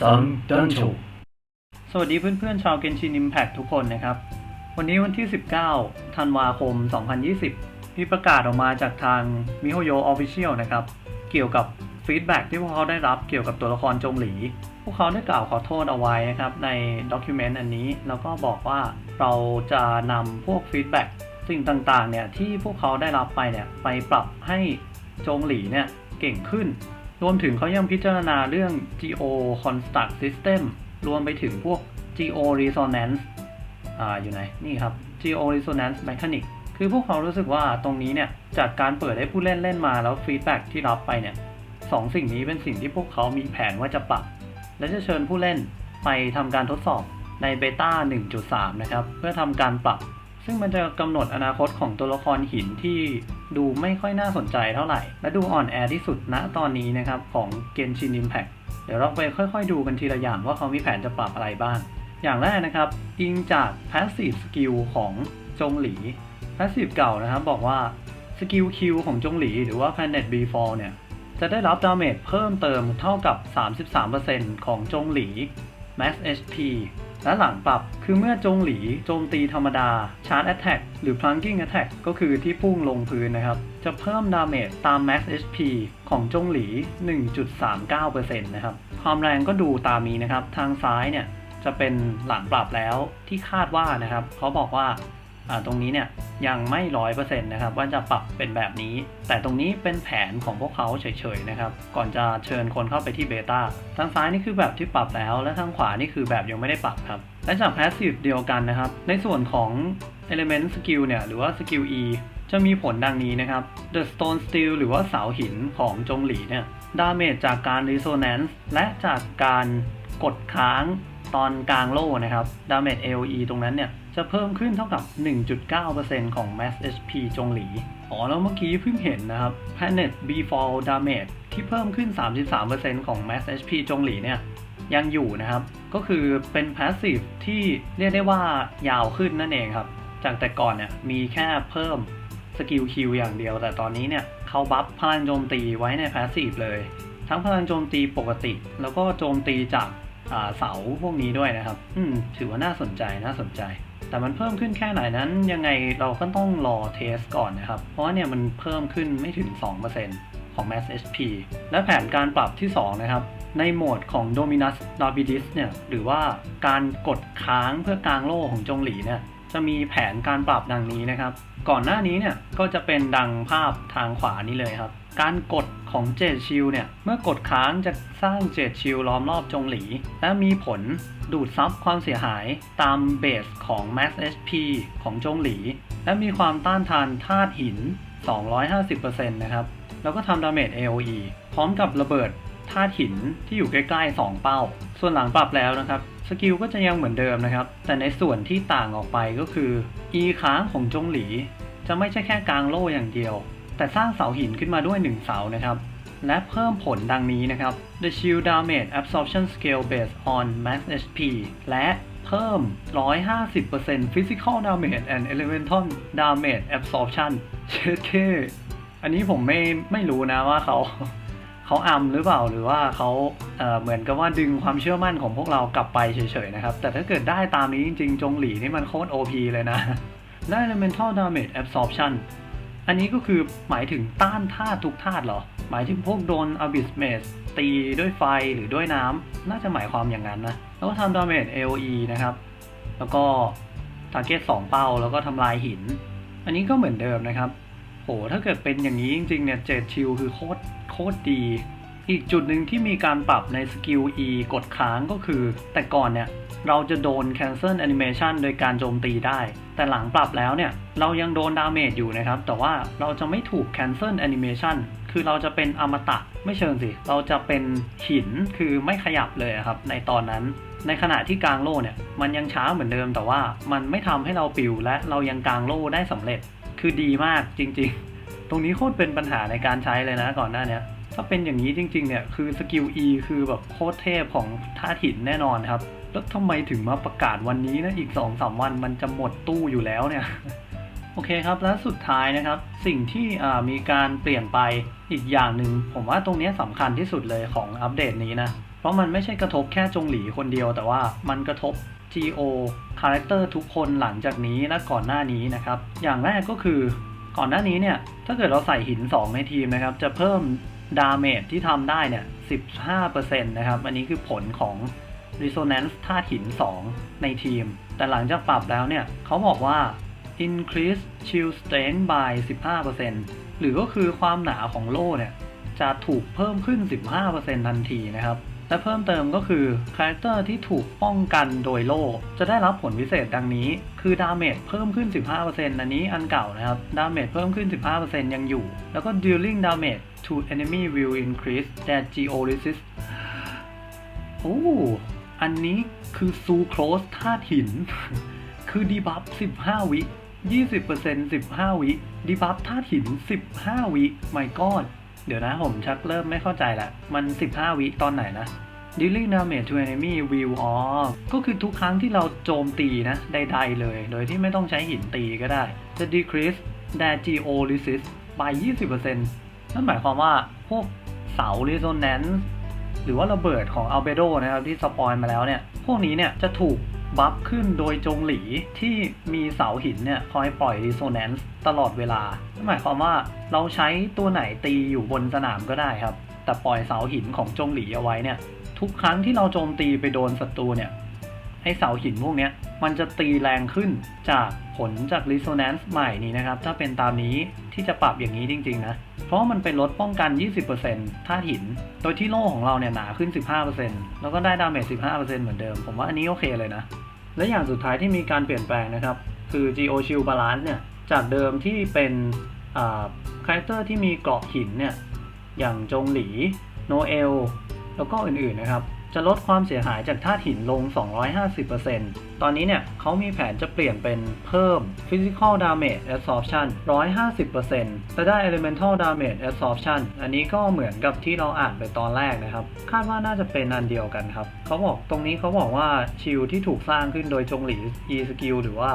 ซังดันโชสวัสดีเพื่อนๆ ชาวเกนชินิมแพ t ทุกคนนะครับ วันนี้วันที่ 19 ธันวาคม 2020 มีประกาศออกมาจากทาง MiHoYo Official นะครับ เกี่ยวกับฟีดแบ็ที่พวกเขาได้รับเกี่ยวกับตัวละครจงหลี พวกเขาได้กล่าวขอโทษเอาไว้นะครับ ในด็อกิเมนต์อันนี้ แล้วก็บอกว่าเราจะนำพวกฟีดแบ็สิ่งต่างๆเนี่ยที่พวกเขาได้รับไปเนี่ยไปปรับให้จงหลีเนี่ยเก่งขึ้น รวมถึงเขายังพิจารณาเรื่อง Geo Construct System รวมไปถึงพวก Geo Resonance อ่าอยู่ไหน นี่ครับ Geo Resonance Mechanic คือพวกเขารู้สึกว่าตรงนี้เนี่ย จากการเปิดให้ผู้เล่นเล่นมาแล้วฟีดแบ็ที่รับไปเนี่ยสองสิ่งนี้เป็นสิ่งที่พวกเขามีแผนว่าจะปรับ และจะเชิญผู้เล่นไปทำการทดสอบในเบต้า1.3 นะครับ เพื่อทำการปรับ ซึ่งมันจะกำหนดอนาคตของตัวละครหินที่ดูไม่ค่อยน่าสนใจเท่าไหร่ และดูอ่อนแอที่สุดณตอนนี้นะครับของ Genshin Impact เดี๋ยวเราไปค่อยๆ ดูกันทีละอย่างว่าเขามีแผนจะปรับอะไรบ้าง อย่างแรกนะครับอิงจาก Passive Skill ของจงหลี Passive เก่านะครับบอกว่าสกิลคิวของจงหลีหรือว่า Planet B4 เนี่ยจะได้รับดาเมจเพิ่มเติมเท่ากับ 33%ของจงหลี Max HP และหลังปรับคือเมื่อจงหลีโจมตีธรรมดา Charge Attack หรือ Plunging Attack ก็คือที่พุ่งลงพื้นนะครับ จะเพิ่มดาเมจตาม Max HP ของจงหลี 1.39%นะครับ ความแรงก็ดูตามนี้นะครับ ทางซ้ายเนี่ยจะเป็นหลังปรับแล้วที่คาดว่านะครับ เขาบอกว่า ตรงนี้เนี่ยยังไม่ร้อยเปอร์เซ็นต์นะครับว่าจะปรับเป็นแบบนี้ แต่ตรงนี้เป็นแผนของพวกเขาเฉยๆนะครับ ก่อนจะเชิญคนเข้าไปที่เบต้าทางซ้ายนี่คือแบบที่ปรับแล้ว และทางขวานี่คือแบบยังไม่ได้ปรับครับ และจากแพสซีฟเดียวกันนะครับ ในส่วนของ Element Skill เนี่ยหรือว่า Skill E จะมีผลดังนี้นะครับ The Stone Steel หรือว่าเสาหินของจงหลีเนี่ยดาเมจจากการ Resonance และจากการกดค้างตอนกลางโล่นะครับดาเมจ AOE ตรงนั้นเนี่ย จะเพิ่มขึ้นเท่ากับ 1.9%ของ Max HP จงหลี อ๋อ แล้วเมื่อกี้เพิ่งเห็นนะครับ Planet B-Fall Damage ที่เพิ่มขึ้น 33%ของ Max HP จงหลีเนี่ยยังอยู่นะครับ ก็คือเป็น Passive ที่เรียกได้ว่ายาวขึ้นนั่นเองครับ จากแต่ก่อนเนี่ยมีแค่เพิ่มสกิลคิวอย่างเดียว แต่ตอนนี้เนี่ยเขาบัฟพลังโจมตีไว้ใน Passive เลย ทั้งพลังโจมตีปกติ แล้วก็โจมตีจากเสาพวกนี้ด้วยนะครับ อืมถือว่าน่าสนใจน่าสนใจ แต่มันเพิ่มขึ้นแค่ไหนนั้นยังไงเราก็ต้องรอเทสก่อนนะครับ เพราะว่าเนี่ยมันเพิ่มขึ้นไม่ถึง 2%ของ Mass HP และแผนการปรับที่ 2 นะครับ ในโหมดของ Dominus Rapidis เนี่ยหรือว่าการกดค้างเพื่อกลางโล่ของจงหลีเนี่ยจะมีแผนการปรับดังนี้นะครับ ก่อนหน้านี้เนี่ยก็จะเป็นดังภาพทางขวานี้เลยครับ การกดของเจดชิลเนี่ย เมื่อกดค้างจะสร้างเจดชิลล้อมรอบจงหลี และมีผลดูดซับความเสียหายตามเบสของ Max HP ของจงหลี และมีความต้านทานธาตุหิน 250%นะครับ แล้วก็ทำดาเมจ AOE พร้อมกับระเบิดธาตุหินที่อยู่ใกล้ๆ 2 เป้า ส่วนหลังปรับแล้วนะครับ สกิลก็จะยังเหมือนเดิมนะครับ แต่ในส่วนที่ต่างออกไปก็คือ E ค้างของจงหลี จะไม่ใช่แค่กลางโล่อย่างเดียว แต่สร้างเสาหินขึ้นมาด้วย 1 เสานะครับ และเพิ่มผลดังนี้นะครับ The Shield Damage Absorption Scale Based on Max HP และเพิ่ม 150% Physical Damage and Elemental Damage Absorption เช็ดเคอันนี้ผมไม่ไม่รู้นะว่าเขาเขาอัมหรือเปล่าหรือว่าเขาเเหมือนกับว่าดึงความเชื่อมั่นของพวกเรากลับไปเฉยๆนะครับ แต่ถ้าเกิดได้ตามนี้จริงๆ จงหลีนี่มันโคตร OP เลยนะ ได้ Elemental Damage Absorption อันนี้ก็คือหมายถึงต้านธาตุทุกธาตุเหรอ หมายถึงพวกโดน Abyss Maze ตีด้วยไฟหรือด้วยน้ำน่าจะหมายความอย่างนั้นนะ แล้วก็ทำ Damage AOE นะครับ แล้วก็ Target 2เป้าแล้วก็ทำลายหิน อันนี้ก็เหมือนเดิมนะครับ โห ถ้าเกิดเป็นอย่างนี้จริงๆเนี่ยเจ็ดชิลคือโคตรโคตรดี อีกจุดหนึ่งที่มีการปรับในสกิล E กดค้างก็คือ แต่ก่อนเนี่ยเราจะโดน cancel animation โดยการโจมตีได้ แต่หลังปรับแล้วเนี่ย เรายังโดนดาเมจอยู่นะครับ แต่ว่าเราจะไม่ถูก cancel animation คือเราจะเป็นอมตะไม่เชิงสิ เราจะเป็นหินคือไม่ขยับเลยครับในตอนนั้น ในขณะที่กลางโล่เนี่ยมันยังช้าเหมือนเดิม แต่ว่ามันไม่ทำให้เราปิวและเรายังกลางโล่ได้สำเร็จ คือดีมากจริง ๆ ตรงนี้โคตรเป็นปัญหาในการใช้เลยนะก่อนหน้านี้ ถ้าเป็นอย่างนี้จริงๆเนี่ยคือสกิล E คือแบบโคตรเทพของท่าหินแน่นอนครับ แล้วทำไมถึงมาประกาศวันนี้นะอีก 2-3สวันมันจะหมดตู้อยู่แล้วเนี่ยโอเคครับ และสุดท้ายนะครับ สิ่งที่มีการเปลี่ยนไปอีกอย่างหนึ่งผมว่าตรงนี้สำคัญที่สุดเลยของอัปเดตนี้นะ เพราะมันไม่ใช่กระทบแค่จงหลีคนเดียว แต่ว่ามันกระทบ GO คาแรคเตอร์ทุกคนหลังจากนี้และก่อนหน้านี้นะครับ อย่างแรกก็คือก่อนหน้านี้เนี่ย ถ้าเกิดเราใส่หิน 2 ในทีมนะครับ จะเพิ่ม ดาเมจที่ทำได้เนี่ย 15%นะครับ อันนี้คือผลของ Resonance ธาตุหิน 2 ในทีม แต่หลังจากปรับแล้วเนี่ย เขาบอกว่า increase shield strength by 15%หรือก็คือความหนาของโล่เนี่ย จะถูกเพิ่มขึ้น 15%ทันทีนะครับ และเพิ่มเติมก็คือคาแรคเตอร์ที่ถูกป้องกันโดยโล่จะได้รับผลพิเศษดังนี้ คือดาเมจเพิ่มขึ้น 15%อันนี้อันเก่านะครับ ดาเมจเพิ่มขึ้น 15%ยังอยู่ แล้วก็ dealing damage to enemy will increase that GO resist โอ้ อันนี้คือซูโครสธาตุหิน คือดีบัฟ 15 วิ20% 15 วิดีบัฟธาตุหิน 15 วิ my god เดี๋ยวนะผมชักเริ่มไม่เข้าใจละ มัน 15 วิตอนไหนนะ dealing damage to enemy will อ๋อ ก็คือทุกครั้งที่เราโจมตีนะใดๆเลย โดยที่ไม่ต้องใช้หินตีก็ได้ จะ decrease their GO resist by 20%นั่นหมายความว่าพวกเสา resonance หรือว่าระเบิดของ Albedo นะครับที่สปอยมาแล้วเนี่ย พวกนี้เนี่ยจะถูก บัฟขึ้นโดยจงหลีที่มีเสาหินเนี่ยคอยปล่อยรีโซแนนซ์ตลอดเวลา หมายความว่าเราใช้ตัวไหนตีอยู่บนสนามก็ได้ครับ แต่ปล่อยเสาหินของจงหลีเอาไว้เนี่ย ทุกครั้งที่เราโจมตีไปโดนศัตรูเนี่ยไอเสาหินพวกเนี้ย มันจะตีแรงขึ้นจากผลจาก resonance ใหม่นี้นะครับ ถ้าเป็นตามนี้ที่จะปรับอย่างนี้จริง ๆ นะ เพราะมันเป็นลดป้องกัน 20%ธาตุหิน โดยที่โล่ของเราเนี่ยหนาขึ้น 15%แล้วก็ได้ดาเมจ 15%เหมือนเดิม ผมว่าอันนี้โอเคเลยนะ และอย่างสุดท้ายที่มีการเปลี่ยนแปลงนะครับ คือ Geo Shield Balance เนี่ย จากเดิมที่เป็นคาแรคเตอร์ที่มีเกราะหินเนี่ย อย่างจงหลี โนเอล แล้วก็อื่นๆนะครับ จะลดความเสียหายจากธาตุหินลง 250%ตอนนี้เนี่ยเขามีแผนจะเปลี่ยนเป็นเพิ่ม Physical Damage Absorption 150%และได้ Elemental Damage Absorption อันนี้ก็เหมือนกับที่เราอ่านไปตอนแรกนะครับ คาดว่าน่าจะเป็นอันเดียวกันครับ เขาบอกตรงนี้เขาบอกว่าชิลที่ถูกสร้างขึ้นโดยจงหลี E Skill หรือว่า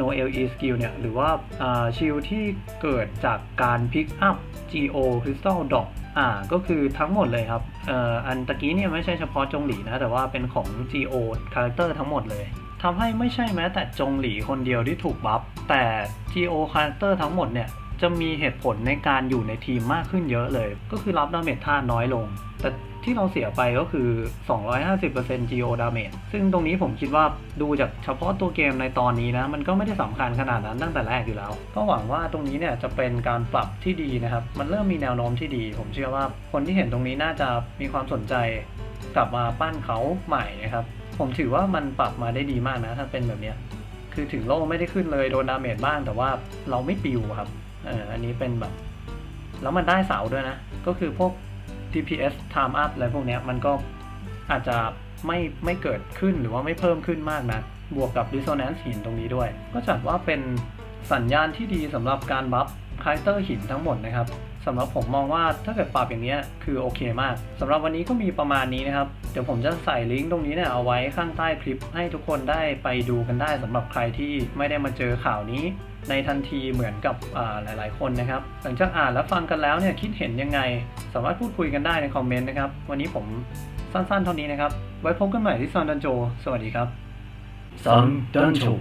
No L E Skill เนี่ย หรือว่าชิลที่เกิดจากการ Pick Up GO Crystal Drop อ่าก็คือทั้งหมดเลยครับเอ่ออันตะกี้เนี่ยไม่ใช่เฉพาะจงหลีนะแต่ว่าเป็นของ GO คาแรคเตอร์ทั้งหมดเลยทำให้ไม่ใช่แม้แต่จงหลีคนเดียวที่ถูกบัฟแต่ GO คาแรคเตอร์ทั้งหมดเนี่ย จะมีเหตุผลในการอยู่ในทีมมากขึ้นเยอะเลย ก็คือรับดาเมจท่าน้อยลง แต่ที่เราเสียไปก็คือ 250% GO damage ซึ่งตรงนี้ผมคิดว่าดูจากเฉพาะตัวเกมในตอนนี้นะ มันก็ไม่ได้สำคัญขนาดนั้นตั้งแต่แรกอยู่แล้ว ก็หวังว่าตรงนี้เนี่ยจะเป็นการปรับที่ดีนะครับ มันเริ่มมีแนวโน้มที่ดี ผมเชื่อว่าคนที่เห็นตรงนี้น่าจะมีความสนใจกลับมาปั้นเขาใหม่นะครับ ผมถือว่ามันปรับมาได้ดีมากนะ ถ้าเป็นแบบนี้ คือถึงโล่ไม่ได้ขึ้นเลยโดนดาเมจบ้าง แต่ว่าเราไม่ปิวครับ เอออันนี้เป็นแบบ แล้วมันได้เสาด้วยนะ ก็คือพวก TPS time up อะไรพวกเนี้ย มันก็อาจจะไม่ไม่เกิดขึ้นหรือว่าไม่เพิ่มขึ้นมากนะบวกกับ Resonance หินตรงนี้ด้วย ก็จัดว่าเป็นสัญญาณที่ดีสำหรับการบัฟคาแรคเตอร์หินทั้งหมดนะครับ สำหรับผมมองว่าถ้าเกิดปรับอย่างนี้คือโอเคมากสำหรับวันนี้ก็มีประมาณนี้นะครับ เดี๋ยวผมจะใส่ลิงก์ตรงนี้เนี่ยเอาไว้ข้างใต้คลิป ให้ทุกคนได้ไปดูกันได้สำหรับใครที่ไม่ได้มาเจอข่าวนี้ ในทันทีเหมือนกับหลาย ๆ คนนะครับ หลังจากอ่านและฟังกันแล้วเนี่ยคิดเห็นยังไง สามารถพูดคุยกันได้ในคอมเมนต์นะครับ วันนี้ผมสั้น ๆ เท่านี้นะครับ ไว้พบกันใหม่ที่ซอนดันโจ สวัสดีครับ Sun Dungeon